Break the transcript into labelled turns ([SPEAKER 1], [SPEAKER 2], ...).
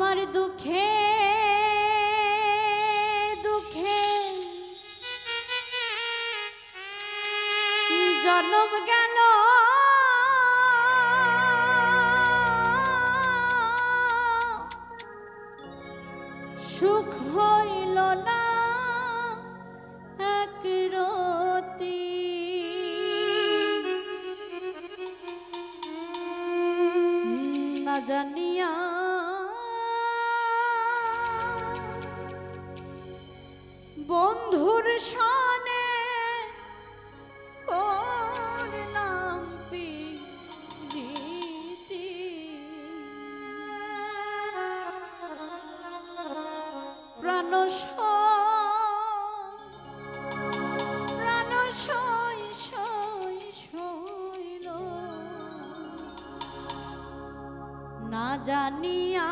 [SPEAKER 1] আমার দুঃখে দুঃখে। জন্ম গেল। সুখ জানিয়া